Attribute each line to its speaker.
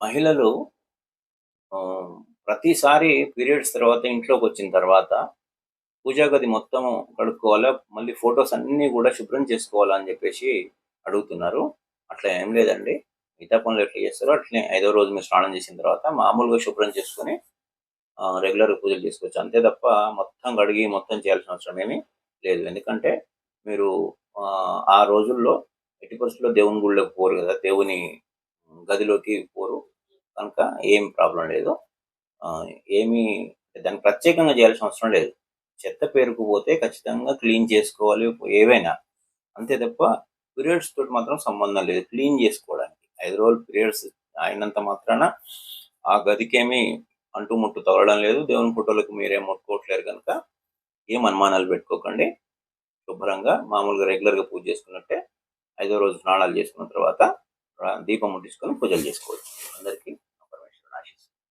Speaker 1: మహిళలు ప్రతిసారి పీరియడ్స్ తర్వాత ఇంట్లోకి వచ్చిన తర్వాత పూజా గది మొత్తం కడుక్కోవాలా? మళ్ళీ ఫొటోస్ అన్నీ కూడా శుభ్రం చేసుకోవాలా అని చెప్పేసి అడుగుతున్నారు. అట్లా ఏం లేదండి. మిగతా పనులు ఎట్లా చేస్తారో అట్లనే ఐదో రోజు మీరు స్నానం చేసిన తర్వాత మామూలుగా శుభ్రం చేసుకొని రెగ్యులర్ పూజలు చేసుకోవచ్చు. అంతే తప్ప మొత్తం కడిగి మొత్తం చేయాల్సిన అవసరం ఏమీ లేదు. ఎందుకంటే మీరు ఆ, ఆ రోజుల్లో ఎట్టి పరిస్థితుల్లో దేవుని గుళ్ళకి పోరు కదా? దేవుని గదిలోకి కనుక ఏం ప్రాబ్లం లేదు. ఆ, ఏమీ దాన్ని ప్రత్యేకంగా చేయాల్సిన అవసరం లేదు. చెత్త పేరుకుపోతే ఖచ్చితంగా క్లీన్ చేసుకోవాలి ఏవైనా. అంతే తప్ప పీరియడ్స్ తోటి మాత్రం సంబంధం లేదు క్లీన్ చేసుకోవడానికి. ఐదు రోజులు పీరియడ్స్ అయినంత మాత్రాన ఆ గదికేమీ అంటు ముట్టు తగలడం లేదు. దేవుని ఫోటోలకు మీరేం ముట్టుకోవట్లేరు కనుక ఏం అనుమానాలు పెట్టుకోకండి. శుభ్రంగా మామూలుగా రెగ్యులర్గా పూజ చేసుకున్నట్టే ఐదో రోజు స్నానాలు చేసుకున్న తర్వాత దీపం ముట్టించుకొని పూజలు చేసుకోవచ్చు.